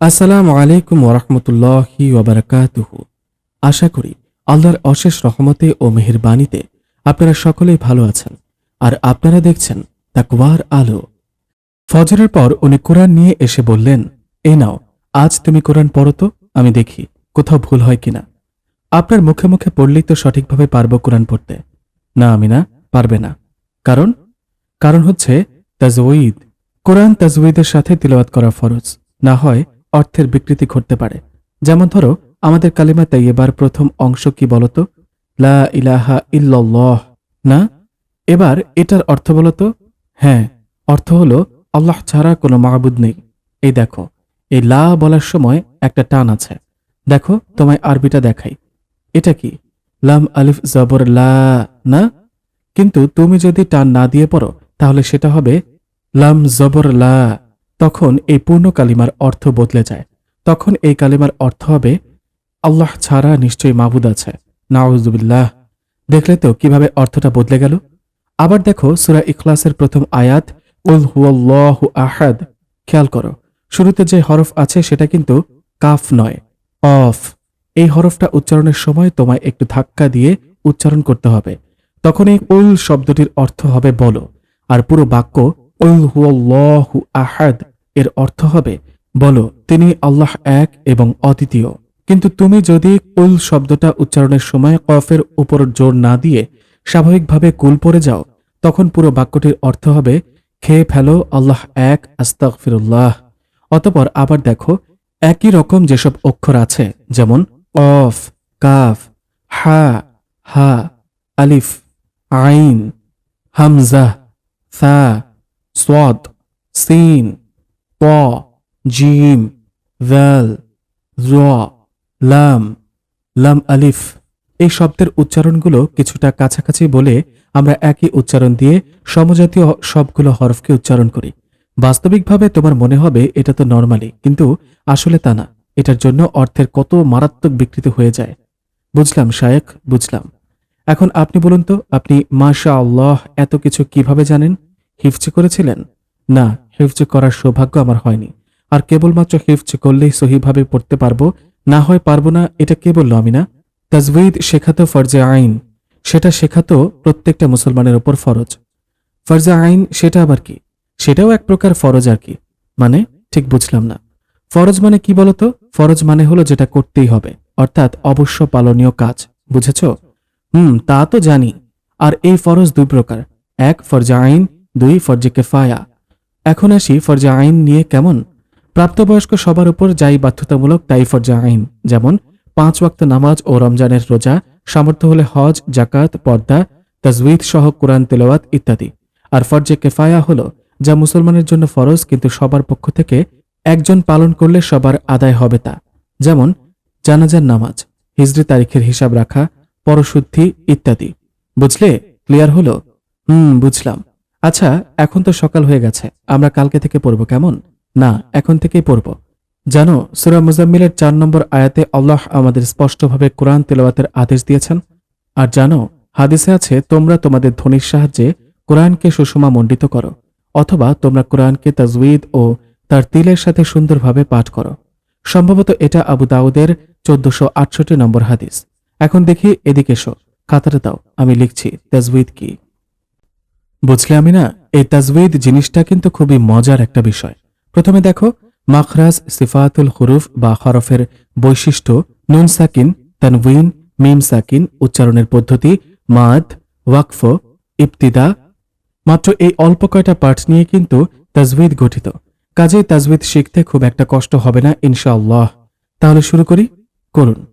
আসসালামু আলাইকুম ওরহমতুল্লাহি ওবরাকাতুহু। আশা করি আল্লাহর অশেষ রহমতে ও মেহেরবানিতে আপনারা সকলেই ভালো আছেন আর আপনারা দেখছেন তাকওয়ার আলো। ফজরের পর উনি কোরআন নিয়ে এসে বললেন, এই নাও, আজ তুমি কোরআন পড়ো তো, আমি দেখি কোথাও ভুল হয় কিনা। আপনার মুখে মুখে পড়লেই তো সঠিকভাবে পারব কোরআন পড়তে। না আমি না পারবে না। কারণ? কারণ হচ্ছে তাজউইদ কোরআন তাজউইদের সাথে তিলওয়াত করা ফরজ। না হয় অর্থের বিকৃতি ঘটতে পারে। যেমন ধরো, আমাদের কালিমা তাইয়েবার প্রথম অংশ কি বলতো? লা ইলাহা ইল্লাল্লাহ। না? এবার এটার অর্থ বলতো? হ্যাঁ অর্থ হলো আল্লাহ ছাড়া কোনো মাহবুদ নেই। এই দেখো, এই লা বলার সময় একটা টান আছে। দেখো, তোমায় আরবিটা দেখাই। এটা কি? লাম আলিফ জবর লা, না? কিন্তু তুমি যদি টান না দিয়ে পড়ো, তাহলে সেটা হবে লাম জবর লা। তখন এই পূর্ণ কালিমার অর্থ বদলে যায়। তখন এই কালিমার অর্থ হবে, আল্লাহ ছাড়া নিশ্চয়ই মাবুদ আছে। নাউজুবিল্লাহ। দেখলে তো কীভাবে অর্থটা বদলে গেল? আবার দেখো, সুরা ইখলাসের প্রথম আয়াত, উল হুয়াল্লাহু আহাদ। খেয়াল করো, শুরুতে যে হরফ আছে সেটা কিন্তু কাফ নয়, অফ। এই হরফটা উচ্চারণের সময় তোমায় একটু ধাক্কা দিয়ে উচ্চারণ করতে হবে। তখন এই উল শব্দটির অর্থ হবে বলো, আর পুরো বাক্য আহাদ। এর অর্থ হবে, বলো, তিনি আল্লাহ এক এবং অদ্বিতীয়। কিন্তু তুমি যদি কুল শব্দটা উচ্চারণের সময় কফের উপর জোর না দিয়ে স্বাভাবিকভাবে কুল পড়ে যাও, তখন পুরো বাক্যটির অর্থ হবে, খেয়ে ফেলো, আল্লাহ এক, আস্তাগফিরুল্লাহ। অতপর আবার দেখো, একই রকম যেসব অক্ষর আছে, যেমন অফ কাফ, হা হা, আলিফ, আইন, হামজা ফা সোয়াদ সিন প জিম ভ্যাল র লাম লাম আলিফ এই শব্দের উচ্চারণগুলো কিছুটা কাছাকাছি বলে আমরা একই উচ্চারণ দিয়ে সমজাতীয় সবগুলো হরফকে উচ্চারণ করি। বাস্তবিকভাবে তোমার মনে হবে এটা তো নর্মালি কিন্তু আসলে তা না। এটার জন্য অর্থের কত মারাত্মক বিকৃতি হয়ে যায়। বুঝলাম শায়েক বুঝলাম। এখন আপনি বলুন তো, আপনি মাশা আল্লাহ এত কিছু কীভাবে জানেন? হিফজ করেছিলেন? না, হিফজ করার সৌভাগ্য আমার হয়নি। আর কেবলমাত্র হিফজ করলেই সহিভাবে পড়তে পারব? না হয় পারব না, এটা কে বলল আমি না তাজউইদ শেখাতো ফরজে আইন। সেটা শেখাতো প্রত্যেকটা মুসলমানের ওপর ফরজ। ফরজে আইন সেটা আবার কি? সেটাও এক প্রকার ফরজ আর কি। মানে ঠিক বুঝলাম না। ফরজ মানে কি বলতো? ফরজ মানে হলো যেটা করতেই হবে। অর্থাৎ অবশ্য পালনীয় কাজ। বুঝেছ? হুম, তা তো জানি। আর এই ফরজ দুই প্রকার। এক, ফরজে আইন দুই ফরজে কেফায়া। এখন আসি ফরজে আইন নিয়ে কেমন? প্রাপ্তবয়স্ক সবার উপর যাই বাধ্যতামূলক তাই ফরজে আইন। যেমন, পাঁচ ওয়াক্ত নামাজ ও রমজানের রোজা, সামর্থ্য হলে হজ, জাকাত, পর্দা তাজউইদ সহ কোরআন তেলাওয়াত ইত্যাদি। আর ফরজে কেফায়া হলো যা মুসলমানের জন্য ফরজ কিন্তু সবার পক্ষ থেকে একজন পালন করলে সবার আদায় হবে তা। যেমন, জানাজার নামাজ, হিজরি তারিখের হিসাব রাখা, পরশুদ্ধি ইত্যাদি। বুঝলে? ক্লিয়ার হলো? হুম, বুঝলাম। আচ্ছা এখন তো সকাল হয়ে গেছে। আমরা কালকে থেকে পড়ব কেমন? না, এখন থেকেই পড়ব। জানো, সুরা মুজাম্মিলের চার নম্বর আয়াতে আল্লাহ আমাদের স্পষ্টভাবে কোরআন তেলাওয়াতের আদেশ দিয়েছেন। আর জানো, হাদিসে আছে, তোমরা তোমাদের ধ্বনির সাহায্যে কোরআনকে সুষমা মণ্ডিত করো, অথবা তোমরা কোরআনকে তাজউইদ ও তার তিলের সাথে সুন্দরভাবে পাঠ করো। সম্ভবত এটা আবু দাউদের চোদ্দশো আটষট্টি নম্বর হাদিস। এখন দেখি, এদিকে এসো। খাতাটা দাও, আমি লিখছি তাজউইদ কি? বুঝলে আমি না এই তাজউইদ জিনিসটা কিন্তু খুবই মজার একটা বিষয়। প্রথমে দেখো, মাখরাজ, সিফাতুল হুরুফ বা হরফের বৈশিষ্ট্য, নুন সাকিন তানউইন মিম সাকিন, উচ্চারণের পদ্ধতি, মাদ, ওয়াকফ, ইবতিদা। মাত্র এই অল্প কয়টা পার্ট নিয়ে কিন্তু তাজউইদ গঠিত। কাজেই তাজউইদ শিখতে খুব একটা কষ্ট হবে না, ইনশাআল্লাহ। তাহলে শুরু করি? করুন।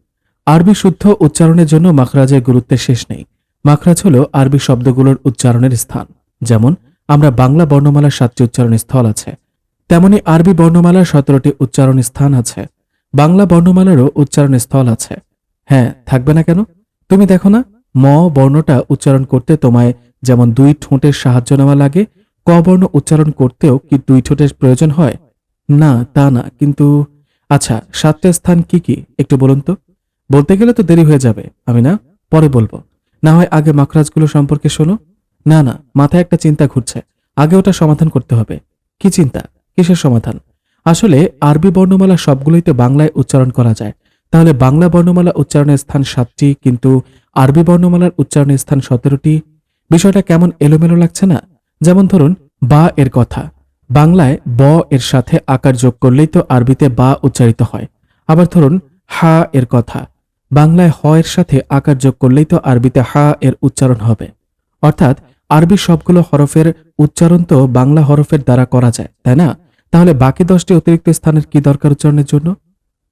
আরবি শুদ্ধ উচ্চারণের জন্য মাখরাজের গুরুত্বের শেষ নেই। মাখরাজ হল আরবি শব্দগুলোর উচ্চারণের স্থান। যেমন, আমরা বাংলা বর্ণমালার সাতটি উচ্চারণ স্থল আছে, তেমনি আরবি বর্ণমালার সতেরোটি উচ্চারণ স্থান আছে, বাংলা বর্ণমালারও উচ্চারণ স্থল আছে। হ্যাঁ থাকবে না কেন? তুমি দেখো না, ম বর্ণটা উচ্চারণ করতে তোমায় যেমন দুই ঠোঁটের সাহায্য নেওয়া লাগে, ক বর্ণ উচ্চারণ করতেও কি দুই ঠোঁটের প্রয়োজন হয়? না, তা না, কিন্তু আচ্ছা সাতটা স্থান কি কি? একটু বলুন তো। বলতে গেলে তো দেরি হয়ে যাবে, আমি না? পরে বলব। না হয় আগে মাখরাজগুলো সম্পর্কে শোনো। না না, মাথায় একটা চিন্তা ঘুরছে। আগে ওটা সমাধান করতে হবে। কি চিন্তা? কিসের সমাধান? আসলে আরবি বর্ণমালা সবগুলোই তো বাংলায় উচ্চারণ করা যায়। তাহলে বাংলা বর্ণমালা উচ্চারণের স্থান সাতটি, কিন্তু আরবি বর্ণমালার উচ্চারণের স্থান সতেরোটি? বিষয়টা কেমন এলোমেলো লাগছে না? যেমন ধরুন, বা এর কথা। বাংলায় ব এর সাথে আকার যোগ করলেই তো আরবিতে বা উচ্চারিত হয়। আবার ধরুন, হা এর কথা। বাংলায় হ এর সাথে আকার যোগ করলেই তো আরবিতে হা এর উচ্চারণ হবে। অর্থাৎ আরবি সবগুলো হরফের উচ্চারণ তো বাংলা হরফের দ্বারা করা যায়, তাই না? তাহলে বাকি দশটি অতিরিক্ত স্থানের কি দরকার উচ্চারণের জন্য?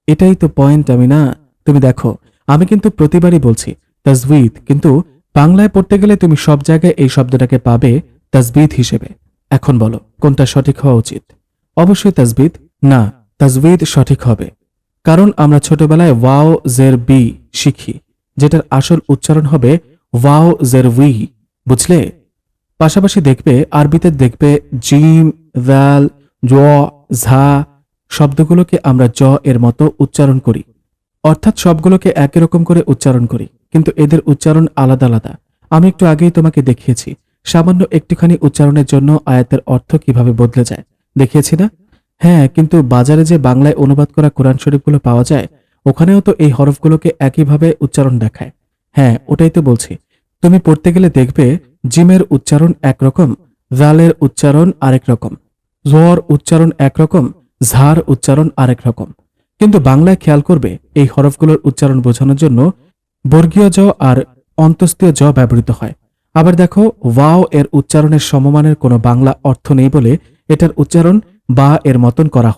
এটাই তো পয়েন্ট আমি না তুমি দেখো, আমি কিন্তু প্রতিবারই বলছি, তাজবিদ, কিন্তু বাংলায় পড়তে গেলে তুমি সব জায়গায় এই শব্দটাকে পাবে তাজবিদ হিসেবে। এখন বলো, কোনটা সঠিক হওয়া উচিত? অবশ্যই তাজবিদ। না, তাজবিদ সঠিক হবে। কারণ আমরা ছোটবেলায় ওয়াও, জের, বি শিখি, যেটার আসল উচ্চারণ হবে ওয়াও, জের, উই, বুঝলে? পাশাপাশি দেখবে, আরবিতে দেখবে জিম, ভ্যাল জ ঝা শব্দগুলোকে আমরা জ এর মতো উচ্চারণ করি। অর্থাৎ সবগুলোকে একই রকম করে উচ্চারণ করি, কিন্তু এদের উচ্চারণ আলাদা আলাদা। আমি একটু আগেই তোমাকে দেখিয়েছি, সামান্য একটুখানি উচ্চারণের জন্য আয়াতের অর্থ কীভাবে বদলে যায়। দেখিয়েছি না? হ্যাঁ কিন্তু বাজারে যে বাংলায় অনুবাদ করা কোরআন শরীফগুলো পাওয়া যায়, ওখানেও তো এই হরফগুলোকে একইভাবে উচ্চারণ দেখায়। হ্যাঁ ওটাই তো বলছি। তুমি পড়তে গেলে দেখবে জিমের উচ্চারণ একরকম জালের উচ্চারণ আরেক রকম, জোয়ার উচ্চারণ একরকম ঝার উচ্চারণ আরেক রকম। কিন্তু বাংলায় খেয়াল করবে এই হরফগুলোর উচ্চারণ বোঝানোর জন্য বর্গীয় জ আর অন্তস্তীয় জ ব্যবহৃত হয়। আবার দেখো, ওয়াও এর উচ্চারণের সমমানের কোনো বাংলা অর্থ নেই বলে এটার উচ্চারণ বা এর মতন করা